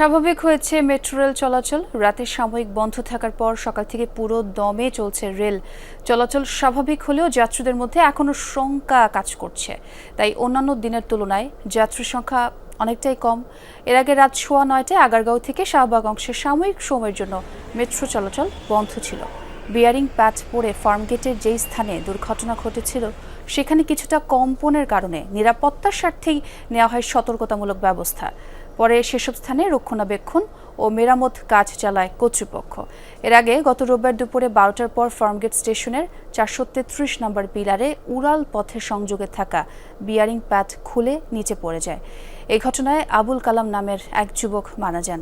স্বাভাবিক হয়েছে metro rail চলাচল। রাতে সাময়িক বন্ধ থাকার পর সকাল থেকে পুরো দমে চলছে রেল। চলাচল স্বাভাবিক হলেও যাত্রীদের মধ্যে এখনও শঙ্কা কাজ করছে। তাই অন্যান্য দিনের তুলনায় যাত্রীর সংখ্যা অনেকটাই কম। এর আগে রাত সোয়া নয়টায় আগারগাঁও থেকে শাহবাগ অংশে সাময়িক সময়ের জন্য মেট্রো চলাচল বন্ধ ছিল। বিয়ারিং প্যাচ পড়ে ফার্মগেটের যেই স্থানে দুর্ঘটনা ঘটেছিল, সেখানে কিছুটা কম্পনের কারণে নিরাপত্তার স্বার্থেই নেওয়া হয় সতর্কতামূলক ব্যবস্থা। পরে সেসব স্থানে রক্ষণাবেক্ষণ ও মেরামত কাজ চালায় কর্তৃপক্ষ। এর আগে গত রোববার দুপুরে বারোটার পর ফার্মগেট স্টেশনের চারশো তেত্রিশ নম্বর পিলারে উড়াল পথের সংযোগে থাকা বিয়ারিং প্যাড খুলে নিচে পড়ে যায়। এই ঘটনায় আবুল কালাম নামের এক যুবক মারা যান।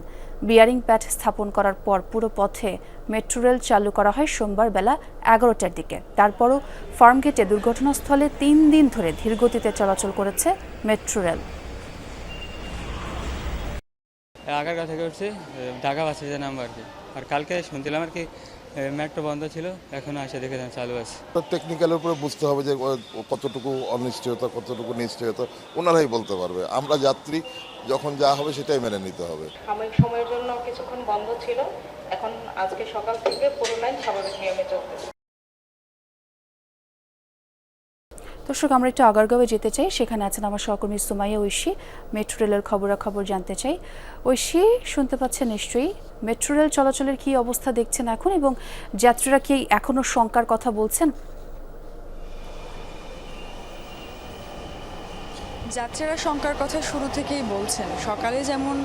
বিয়ারিং প্যাড স্থাপন করার পর পুরো পথে মেট্রো রেল চালু করা হয় সোমবার বেলা এগারোটার দিকে। তারপরও ফার্মগেটে দুর্ঘটনাস্থলে তিন দিন ধরে ধীরগতিতে চলাচল করেছে মেট্রো রেল। আগারগাঁও থেকে উঠছি ঢাকা বাসে যে নামবো আর কি। আর কালকে শুনছিলাম আর কি মেট্রো বন্ধ ছিল এখনও আসে দেখে চালু আছে। টেকনিক্যালের উপরে বুঝতে হবে যে কতটুকু অনিশ্চয়তা কতটুকু নিশ্চয়তা ওনারাই বলতে পারবে। আমরা যাত্রী যখন যা হবে সেটাই মেনে নিতে হবে। সাময়িক সময়ের জন্য কিছুক্ষণ বন্ধ ছিল এখন আজকে সকাল থেকে পুরো লাইন স্বাভাবিক নিয়মে চলতেছে। দর্শক, আমরা একটু আগারগাঁওয়ে যেতে চাই। সেখানে আছেন আমার সহকর্মী সুমাইয়া ঐশী। মেট্রো রেলের খবরাখবর জানতে চাই। ঐশী, শুনতে পাচ্ছেন নিশ্চয়ই, মেট্রো রেল চলাচলের কী অবস্থা দেখছেন এখন এবং যাত্রীরা কি এখনও শঙ্কার কথা বলছেন? যাত্রীরা শঙ্কার কথা শুরু থেকেই বলছেন। সকালে যেমন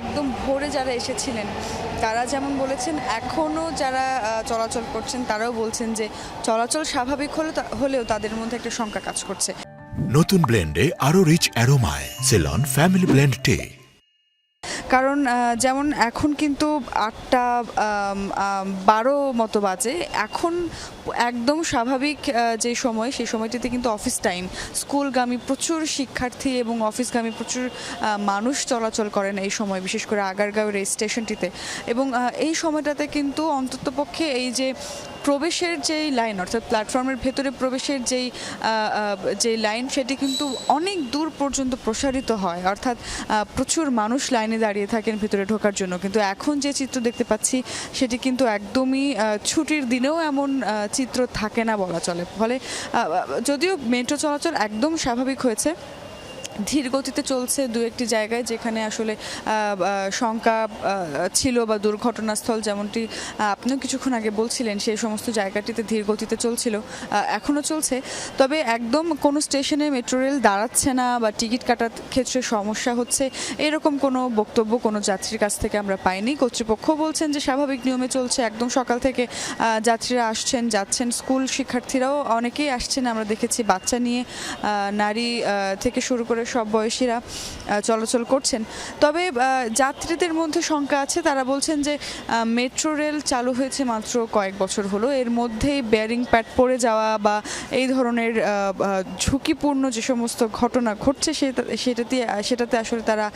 একদম ভোরে যারা এসেছিলেন, তারা যেমন বলেছেন এখনও যারা চলাচল করছেন, তারাও বলছেন যে চলাচল স্বাভাবিক হলে হলেও তাদের মধ্যে একটা শঙ্কা কাজ করছে। নতুন ব্লেন্ডে আরও রিচ অ্যারোমায়, সেলন, ফ্যামিলি ব্লেন্ড টে। কারণ যেমন এখন কিন্তু আটটা বারো মতো বাজে। এখন একদম স্বাভাবিক যে সময়, সেই সময়টিতে কিন্তু অফিস টাইম। স্কুলগামী প্রচুর শিক্ষার্থী এবং অফিসগামী প্রচুর মানুষ চলাচল করেন এই সময়, বিশেষ করে আগারগাঁওয়ের এই স্টেশনটিতে। এবং এই সময়টাতে কিন্তু অন্ততপক্ষে এই যে প্রবেশের যেই লাইন অর্থাৎ প্ল্যাটফর্মের ভেতরে প্রবেশের যেই যে লাইন সেটি কিন্তু অনেক দূর পর্যন্ত প্রসারিত হয়। অর্থাৎ প্রচুর মানুষ লাইনে দাঁড়িয়ে থাকেন ভিতরে ঢোকার জন্য। কিন্তু এখন যে চিত্র দেখতে পাচ্ছি, সেটি কিন্তু একদমই ছুটির দিনেও এমন চিত্র থাকে না বলা চলে। ফলে যদিও মেট্রো চলাচল একদম স্বাভাবিক হয়েছে ধীর গতিতে চলছে দু একটি জায়গায় যেখানে আসলে শঙ্কা ছিল বা দুর্ঘটনাস্থল যেমনটি আপনিও কিছুক্ষণ আগে বলছিলেন সেই সমস্ত জায়গাটিতে ধীর গতিতে চলছিল এখনও চলছে। তবে একদম কোনো স্টেশনে মেট্রো রেল দাঁড়াচ্ছে না বা টিকিট কাটার ক্ষেত্রে সমস্যা হচ্ছে, এরকম কোনো বক্তব্য কোনো যাত্রীর কাছ থেকে আমরা পাইনি। কর্তৃপক্ষ বলছেন যে স্বাভাবিক নিয়মে চলছে, একদম সকাল থেকে যাত্রীরা আসছেন, যাচ্ছেন স্কুল শিক্ষার্থীরাও, অনেকেই আসছেন। আমরা দেখেছি বাচ্চা নিয়ে নারী থেকে শুরু করে সব বয়সীরা চলাচল করছেন। তবে যাত্রীদের মধ্যে শঙ্কা আছে। তারা বলছেন যে মেট্রো রেল চালু হয়েছে মাত্র কয়েক বছর হলো। এর মধ্যেই বেয়ারিং প্যাড পড়ে যাওয়া বা এই ধরনের ঝুঁকিপূর্ণ যে সমস্ত ঘটনা ঘটছে, সেটা, সেটাতে সেটাতে আসলে তারা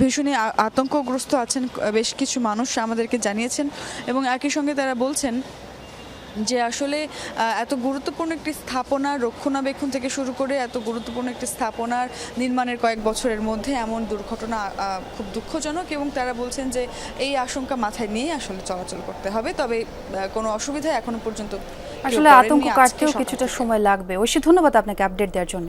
ভীষণই আতঙ্কগ্রস্ত আছেন। বেশ কিছু মানুষ আমাদেরকে জানিয়েছেন এবং একই সঙ্গে তারা বলছেন যে আসলে এত গুরুত্বপূর্ণ একটি স্থাপনা রক্ষণাবেক্ষণ থেকে শুরু করে এত গুরুত্বপূর্ণ একটি স্থাপনার নির্মাণের কয়েক বছরের মধ্যে এমন দুর্ঘটনা খুব দুঃখজনক এবং তারা বলছেন যে এই আশঙ্কা মাথায় নিয়ে আসলে চলাচল করতে হবে। তবে কোনো অসুবিধা এখনও পর্যন্ত আসলে আতঙ্ক কাটতেও কিছুটা সময় লাগবে। ঐশী ধন্যবাদ আপনাকে আপডেট দেওয়ার জন্য।